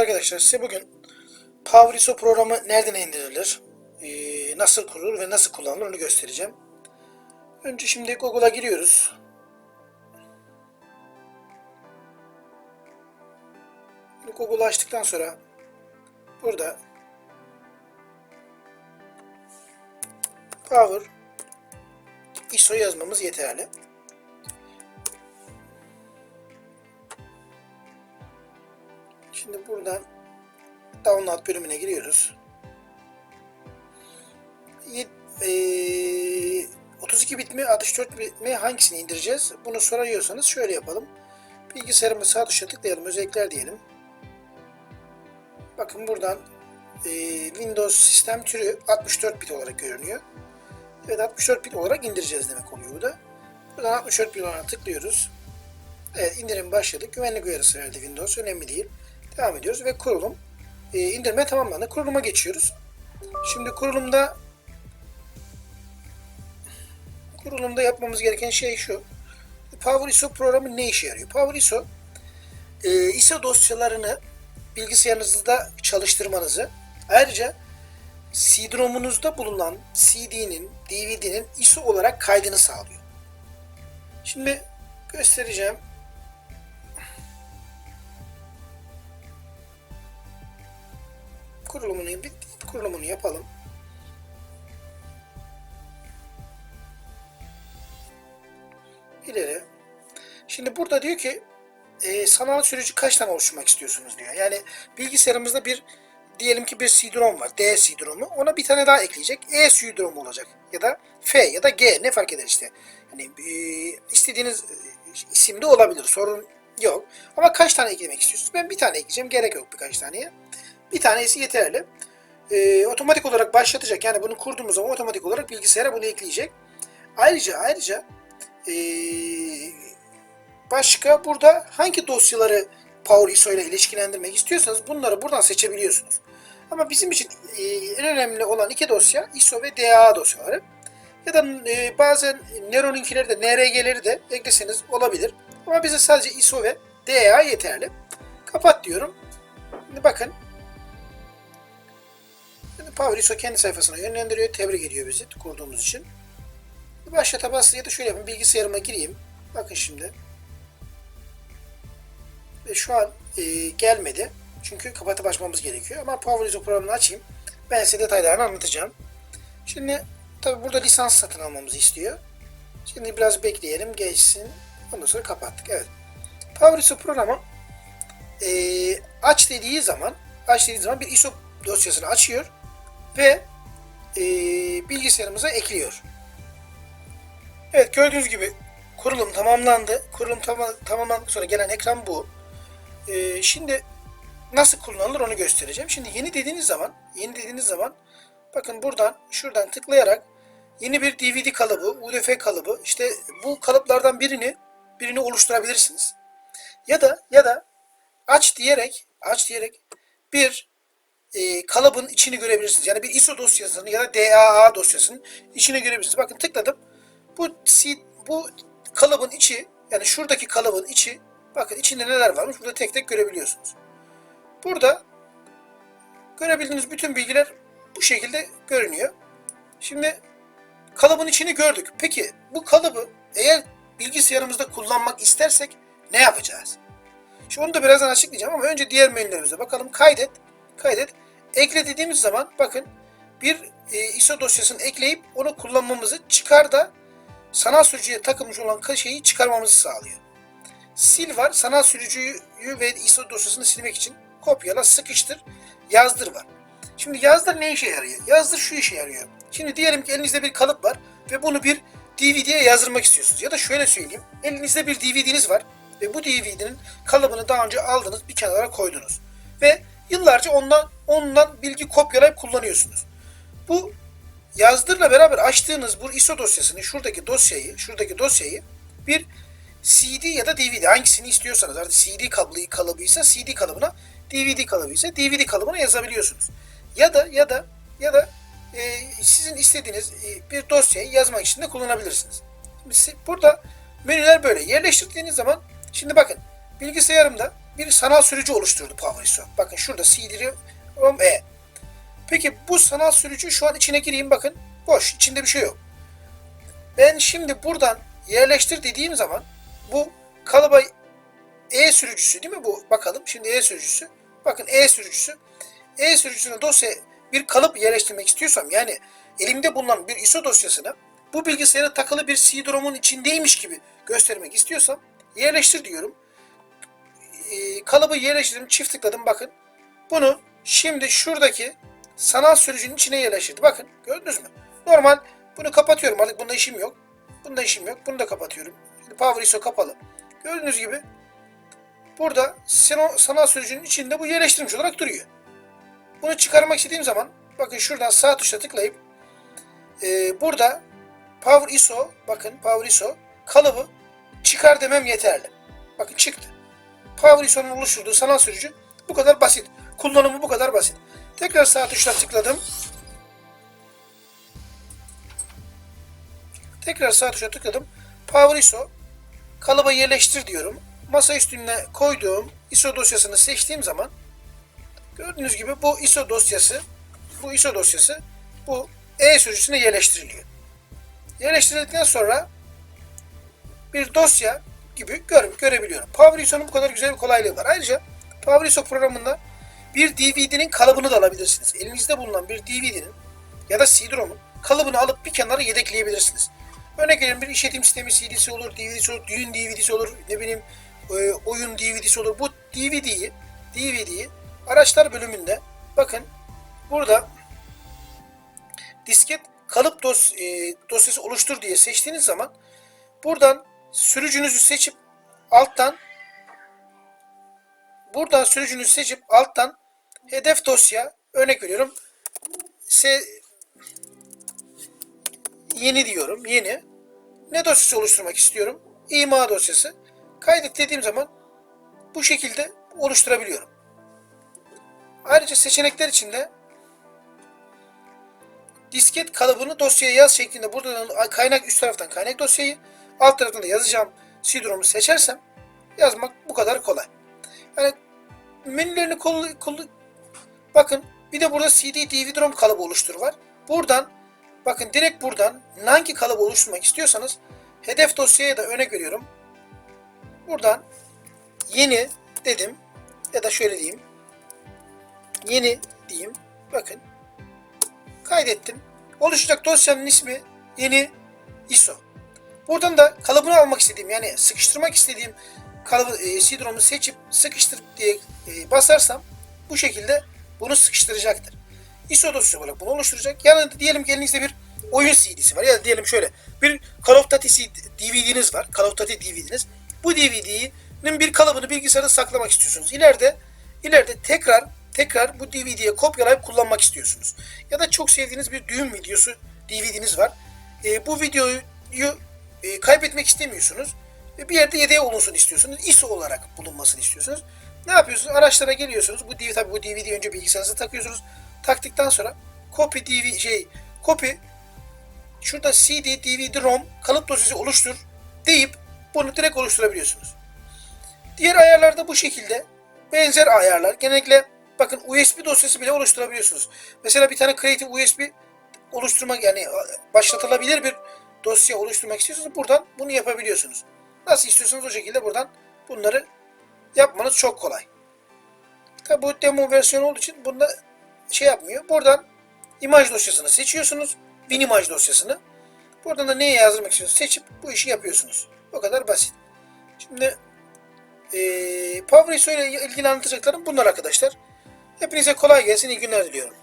arkadaşlar size bugün PowerISO programı nereden indirilir, ee, nasıl kurulur ve nasıl kullanılır onu göstereceğim. Önce şimdi Google'a giriyoruz. Google'u açtıktan sonra burada Power ISO yazmamız yeterli. Şimdi buradan download bölümüne giriyoruz. Ye- eee, 32 bit mi 64 bit mi hangisini indireceğiz? Bunu soruyorsanız şöyle yapalım. Bilgisayarımı sağ tuşa tıklayalım. Özellikler diyelim. Bakın buradan Windows sistem türü 64 bit olarak görünüyor. Evet 64 bit olarak indireceğiz demek oluyor bu da. Buradan 64 bit olarak tıklıyoruz. Evet indirim başladı. Güvenlik uyarısı verdi Windows. Önemli değil. Devam ediyoruz ve kurulum. Ee, indirme tamamlandı. Kuruluma geçiyoruz. Şimdi kurulumda kurulumda yapmamız gereken şey şu. PowerISO programı ne işe yarıyor? PowerISO e, ISO dosyalarını bilgisayarınızda çalıştırmanızı ayrıca CD-ROM'unuzda bulunan CD'nin, DVD'nin ISO olarak kaydını sağlıyor. Şimdi göstereceğim. Kurulumunu bir kurulumunu yapalım. İleri. Şimdi burada diyor ki e, sanal sürücü kaç tane oluşturmak istiyorsunuz diyor. Yani bilgisayarımızda bir diyelim ki bir CD-ROM var. D CD-ROM'u. Ona bir tane daha ekleyecek. E CD-ROM olacak. Ya da F ya da G ne fark eder işte. Yani e, istediğiniz isimde olabilir. Sorun yok. Ama kaç tane eklemek istiyorsunuz? Ben bir tane ekleyeceğim. Gerek yok birkaç taneye. Bir tanesi yeterli. Ee, otomatik olarak başlatacak. Yani bunu kurduğumuz zaman otomatik olarak bilgisayara bunu ekleyecek. Ayrıca ayrıca ee, başka burada hangi dosyaları PowerISO ile ilişkilendirmek istiyorsanız bunları buradan seçebiliyorsunuz. Ama bizim için ee, en önemli olan iki dosya ISO ve DAA dosyaları. Ya da ee, bazen Nero'nunkileri de NRG'leri de ekleseniz olabilir. Ama bize sadece ISO ve DAA yeterli. Kapat diyorum. Bakın PowerISO kendi sayfasına yönlendiriyor. Tebrik ediyor bizi kurduğumuz için. Başlata bas ya da şöyle yapayım. Bilgisayarıma gireyim. Bakın şimdi. Ve şu an e, gelmedi. Çünkü kapatıp açmamız gerekiyor. Ama PowerISO programını açayım. Ben size detaylarını anlatacağım. Şimdi tabi burada lisans satın almamızı istiyor. Şimdi biraz bekleyelim. Geçsin. Ondan sonra kapattık. Evet. PowerISO programı e, aç dediği zaman aç dediği zaman bir ISO dosyasını açıyor ve e, bilgisayarımıza ekliyor. Evet gördüğünüz gibi kurulum tamamlandı. Kurulum tam, tamamlandıktan sonra gelen ekran bu. E, şimdi nasıl kullanılır onu göstereceğim. Şimdi yeni dediğiniz zaman, yeni dediğiniz zaman bakın buradan şuradan tıklayarak yeni bir DVD kalıbı, UDF kalıbı işte bu kalıplardan birini birini oluşturabilirsiniz. Ya da ya da aç diyerek aç diyerek bir e, kalıbın içini görebilirsiniz. Yani bir ISO dosyasını ya da DAA dosyasının içini görebilirsiniz. Bakın tıkladım. Bu bu kalıbın içi yani şuradaki kalıbın içi bakın içinde neler varmış burada tek tek görebiliyorsunuz. Burada görebildiğiniz bütün bilgiler bu şekilde görünüyor. Şimdi kalıbın içini gördük. Peki bu kalıbı eğer bilgisayarımızda kullanmak istersek ne yapacağız? Şimdi onu da birazdan açıklayacağım ama önce diğer menülerimize bakalım. Kaydet kaydet. Ekle dediğimiz zaman bakın bir e, ISO dosyasını ekleyip onu kullanmamızı çıkar da sanal sürücüye takılmış olan şeyi çıkarmamızı sağlıyor. Sil var. Sanal sürücüyü ve ISO dosyasını silmek için kopyala, sıkıştır, yazdır var. Şimdi yazdır ne işe yarıyor? Yazdır şu işe yarıyor. Şimdi diyelim ki elinizde bir kalıp var ve bunu bir DVD'ye yazdırmak istiyorsunuz. Ya da şöyle söyleyeyim. Elinizde bir DVD'niz var ve bu DVD'nin kalıbını daha önce aldınız bir kenara koydunuz. Ve Yıllarca ondan ondan bilgi kopyalayıp kullanıyorsunuz. Bu yazdırla beraber açtığınız bu ISO dosyasını, şuradaki dosyayı, şuradaki dosyayı bir CD ya da DVD hangisini istiyorsanız artık CD kalıbı kalıbıysa CD kalıbına, DVD kalıbıysa DVD kalıbına yazabiliyorsunuz. Ya da ya da ya da e, sizin istediğiniz e, bir dosyayı yazmak için de kullanabilirsiniz. Şimdi burada menüler böyle. Yerleştirdiğiniz zaman şimdi bakın bilgisayarımda bir sanal sürücü oluşturdu PowerISO. Bakın şurada CD-ROM E. Peki bu sanal sürücü şu an içine gireyim bakın. Boş. içinde bir şey yok. Ben şimdi buradan yerleştir dediğim zaman bu kalıba E sürücüsü değil mi bu? Bakalım. Şimdi E sürücüsü. Bakın E sürücüsü. E sürücüsüne dosya bir kalıp yerleştirmek istiyorsam yani elimde bulunan bir ISO dosyasını bu bilgisayara takılı bir CD-ROM'un içindeymiş gibi göstermek istiyorsam yerleştir diyorum. Ee, kalıbı yerleştirdim. Çift tıkladım bakın. Bunu şimdi şuradaki sanal sürücünün içine yerleştirdi. Bakın gördünüz mü? Normal bunu kapatıyorum artık bunda işim yok. Bunda işim yok. Bunu da kapatıyorum. Şimdi Power ISO kapalı. Gördüğünüz gibi burada sanal sürücünün içinde bu yerleştirilmiş olarak duruyor. Bunu çıkarmak istediğim zaman bakın şuradan sağ tuşla tıklayıp e, burada Power ISO bakın Power ISO kalıbı çıkar demem yeterli. Bakın çıktı. ISO'nun oluşturduğu sanal sürücü bu kadar basit. Kullanımı bu kadar basit. Tekrar sağ tuşla tıkladım. Tekrar sağ tuşa tıkladım. Power ISO kalıba yerleştir diyorum. Masa üstüne koyduğum ISO dosyasını seçtiğim zaman gördüğünüz gibi bu ISO dosyası bu ISO dosyası bu E sürücüsüne yerleştiriliyor. Yerleştirildikten sonra bir dosya gibi gör, görebiliyorum. Power ISO'nun bu kadar güzel bir kolaylığı var. Ayrıca Power ISO programında bir DVD'nin kalıbını da alabilirsiniz. Elinizde bulunan bir DVD'nin ya da CD-ROM'un kalıbını alıp bir kenara yedekleyebilirsiniz. Örnek veriyorum bir işletim sistemi CD'si olur, DVD'si olur, düğün DVD'si olur, ne bileyim e, oyun DVD'si olur. Bu DVD'yi DVD'yi araçlar bölümünde bakın burada disket kalıp dos, e, dosyası oluştur diye seçtiğiniz zaman buradan sürücünüzü seçip alttan buradan sürücünüzü seçip alttan hedef dosya örnek veriyorum se, yeni diyorum yeni. Ne dosyası oluşturmak istiyorum? İma dosyası. Kaydet dediğim zaman bu şekilde oluşturabiliyorum. Ayrıca seçenekler içinde disket kalıbını dosyaya yaz şeklinde buradan kaynak üst taraftan kaynak dosyayı alt taraftan da yazacağım CD-ROM'u seçersem yazmak bu kadar kolay. Yani menülerini kol, kol, bakın bir de burada CD DVD-ROM kalıbı oluştur var. Buradan bakın direkt buradan hangi kalıbı oluşturmak istiyorsanız hedef dosyaya da örnek veriyorum. Buradan yeni dedim ya da şöyle diyeyim. Yeni diyeyim. Bakın kaydettim. Oluşacak dosyanın ismi yeni ISO. Buradan da kalıbını almak istediğim yani sıkıştırmak istediğim kalıbı e, CD-ROM'u seçip sıkıştır diye e, basarsam bu şekilde bunu sıkıştıracaktır. ISO dosyası olarak bunu oluşturacak. Yanında diyelim ki elinizde bir oyun CD'si var ya da diyelim şöyle bir Call of Duty DVD'niz var. Call of Duty DVD'niz. Bu DVD'nin bir kalıbını bilgisayarda saklamak istiyorsunuz. İleride ileride tekrar tekrar bu DVD'ye kopyalayıp kullanmak istiyorsunuz. Ya da çok sevdiğiniz bir düğün videosu DVD'niz var. E, bu videoyu e, kaybetmek istemiyorsunuz. E, bir yerde yedeğe olunsun istiyorsunuz. ISO olarak bulunmasını istiyorsunuz. Ne yapıyorsunuz? Araçlara geliyorsunuz. Bu DVD tabii bu DVD önce bilgisayarınıza takıyorsunuz. Taktıktan sonra copy DVD şey copy şurada CD, DVD, ROM kalıp dosyası oluştur deyip bunu direkt oluşturabiliyorsunuz. Diğer ayarlarda bu şekilde benzer ayarlar. Genellikle bakın USB dosyası bile oluşturabiliyorsunuz. Mesela bir tane Creative USB oluşturmak yani başlatılabilir bir dosya oluşturmak istiyorsanız buradan bunu yapabiliyorsunuz. Nasıl istiyorsanız o şekilde buradan bunları yapmanız çok kolay. Tabi bu demo versiyonu olduğu için bunda şey yapmıyor. Buradan imaj dosyasını seçiyorsunuz. Bin imaj dosyasını. Buradan da neye yazdırmak istiyorsunuz seçip bu işi yapıyorsunuz. O kadar basit. Şimdi ee, PowerISO ile ilgili anlatacaklarım bunlar arkadaşlar. Hepinize kolay gelsin, iyi günler diliyorum.